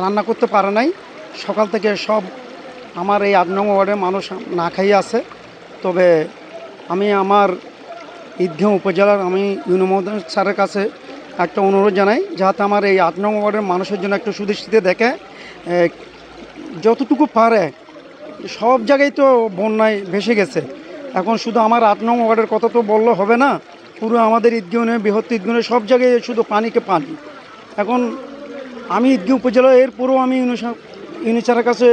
রান্না করতে পারে নাই। সকাল থেকে সব আমার এই আট নং ওয়ার্ডের মানুষ না খাইয়ে আছে। তবে আমি আমার ঈদগাঁও উপজেলার আমি ইউনুমোদন স্যারের কাছে একটা অনুরোধ জানাই, যাতে আমার এই আট নং ওয়ার্ডের মানুষের জন্য একটু সুদৃষ্টিতে দেখে যতটুকু পারে, সব জায়গায় তো বন্যায় ভেসে গেছে। এখন শুধু আমার আট নং ওয়ার্ডের কথা তো বললে হবে না, পুরো আমাদের ঈদগাঁও বৃহত্তর ঈদগাঁও সব জায়গায় শুধু পানিকে পানি। এখন আমি ঈদগাঁও উপজেলা এর পুরো আমি ইউনিচারের কাছে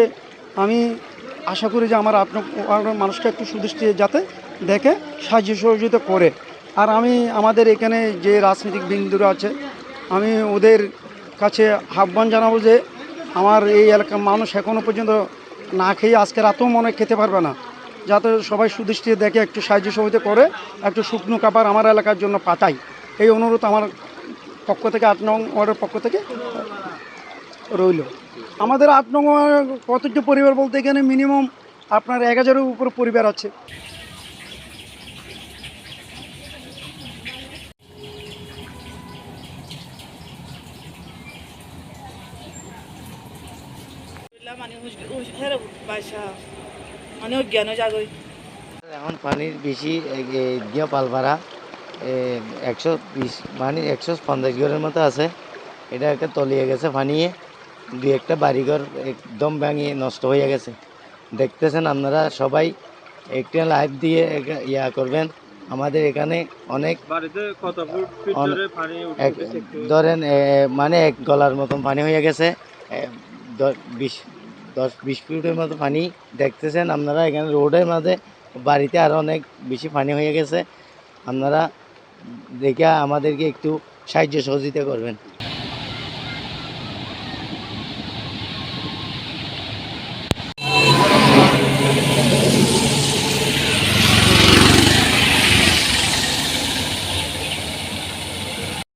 আমি আশা করি যে আমার আপনার মানুষকে একটু সুদৃষ্টি যাতে দেখে, সাহায্য সহযোগিতা করে। আর আমি, আমাদের এখানে যে রাজনৈতিক বিন্দুরা আছে, আমি ওদের কাছে আহ্বান জানাব যে আমার এই এলাকার মানুষ এখনও পর্যন্ত না খেয়ে আজকে রাতেও মনে খেতে পারবে না। যাতে সবাই সুদৃষ্টি দেখে একটু সাহায্য সহযোগিতা করে, একটু শুকনো কাপড় আমার এলাকার জন্য পাঠাই এই অনুরোধ আমার পক্ষ থেকে আট নং ওয়ার্ডের পক্ষ থেকে রইল। আমাদের আট নং ওয়ার্ড কতটি পরিবার বলতে এখানে মিনিমাম আপনার এক হাজারের উপর পরিবার আছে। মানে মানে এখন পানির বেশি গিয়া পালপাড়া একশো বিশ মানে একশো পঞ্চাশ ঘরের মতো আছে। এটা একটা তলিয়ে গেছে পানিয়ে দুই একটা বাড়িঘর একদম ভাঙিয়ে নষ্ট হয়ে গেছে। দেখতেছেন আপনারা সবাই একটা লাইভ দিয়ে ইয়া করবেন। আমাদের এখানে অনেক ধরেন মানে এক গলার মতন পানি হয়ে গেছে। বিশ দশ বিশ ফুটের মতো পানি দেখতেছেন আপনারা। এখানে রোডের মাঝে বাড়িতে আরও অনেক বেশি পানি হয়ে গেছে। আপনারা দেখে আমাদেরকে একটু সাহায্য সহযোগিতা করবেন।